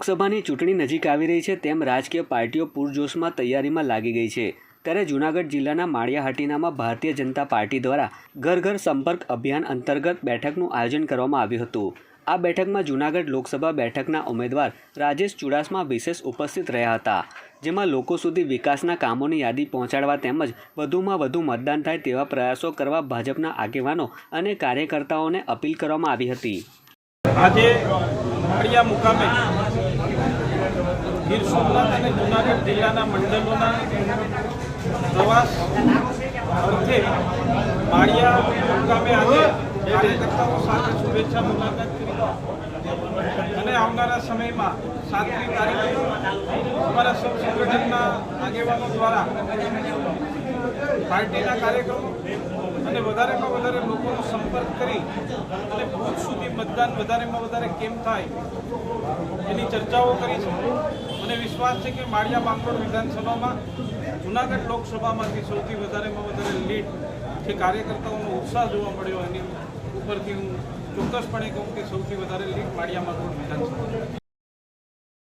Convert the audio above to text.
લોકસભાની ચૂંટણી નજીક આવી રહી છે તેમ રાજકીય પાર્ટીઓ પૂરજોશમાં તૈયારીમાં લાગી ગઈ છે. ત્યારે જૂનાગઢ જિલ્લાના માળિયાહાટીનામાં ભારતીય જનતા પાર્ટી દ્વારા ઘર ઘર સંપર્ક અભિયાન અંતર્ગત બેઠકનું આયોજન કરવામાં આવ્યું હતું. આ બેઠકમાં જૂનાગઢ લોકસભા બેઠકના ઉમેદવાર રાજેશ ચુડાસમા વિશેષ ઉપસ્થિત રહ્યા હતા, જેમાં લોકો સુધી વિકાસના કામોની યાદી પહોંચાડવા તેમજ વધુમાં વધુ મતદાન થાય તેવા પ્રયાસો કરવા ભાજપના આગેવાનો અને કાર્યકર્તાઓને અપીલ કરવામાં આવી હતી. આજે મુકામે ગીર સોમનાથ અને જૂનાગઢ જિલ્લાના મંડળોના પ્રવાસ અર્થે માળિયા મુકામે આજે કાર્યકર્તાઓ સાથે શુભેચ્છા મુલાકાત કરી. અને આવનારા સમયમાં સાતમી તારીખે અમારા સૌ સંગઠનના આગેવાનો દ્વારા પાર્ટીના કાર્યક્રમો અને વધારેમાં વધારે લોકોનો સંપર્ક કરી અને બુથ સુધી મતદાન વધારેમાં વધારે કેમ થાય એની ચર્ચાઓ કરી છે મને વિશ્વાસ છે કે માળિયા બાંકોડ વિધાનસભામાં જુનાગઢ લોકસભામાંથી સૌથી વધારેમાં વધારે લીડ જે કાર્યકર્તાઓનો ઉત્સાહ જોવા મળ્યો એની ઉપરથી હું ચોક્કસપણે કહું કે સૌથી વધારે લીડ માળિયા બાંકોડ વિધાનસભા